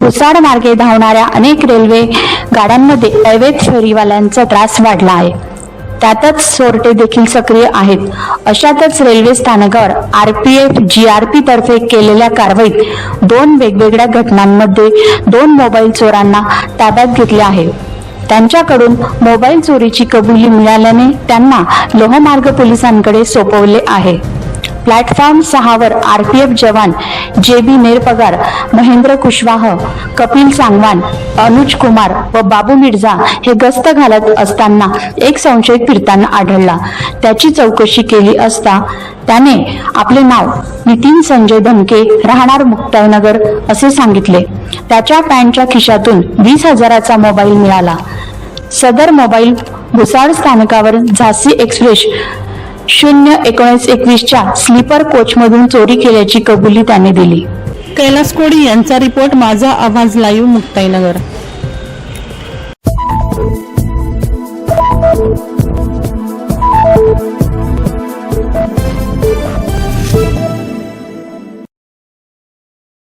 पुसाड मार्गे धावणाऱ्या अनेक रेल्वे गाड्यांमध्ये अवैध फेरीवाल्यांचा त्रास वाढला आहे. त्यातच चोरटे देखील सक्रिय आहेत. अशातच रेल्वे स्थानकावर आरपीएफ जीआरपी तर्फे केलेल्या कारवाईत दोन वेगवेगळ्या घटनांमध्ये दोन मोबाईल चोरांना ताब्यात घेतले आहे. त्यांच्याकडून मोबाईल चोरीची कबुली मिळाल्याने त्यांना लोहमार्ग पोलिसांकडे सोपवले आहे. प्लॅटफॉर्म सहावर आर पी एफ जवान जे बी नेरपगार महेंद्र कुशवाह कपिल सांगवान अनुज कुमार व बाबू मिर्झा हे गस्त घालत असताना एक संशयित फिरताना आढळला. त्याची चौकशी केली असता त्याने आपले नाव नितीन संजय धमके राहणार मुक्ताईनगर असे सांगितले. त्याच्या पॅन्टच्या खिशातून वीस हजाराचा मोबाईल मिळाला. सदर मोबाईल भुसाळ स्थानकावर झाशी एक्सप्रेस शून्य एकोणीस एकवीसच्या स्लीपर कोचमधून चोरी केल्याची कबुली त्याने दिली. कैलास कोडी यांचा रिपोर्ट माझा आवाज लाईव्ह मुक्ताईनगर.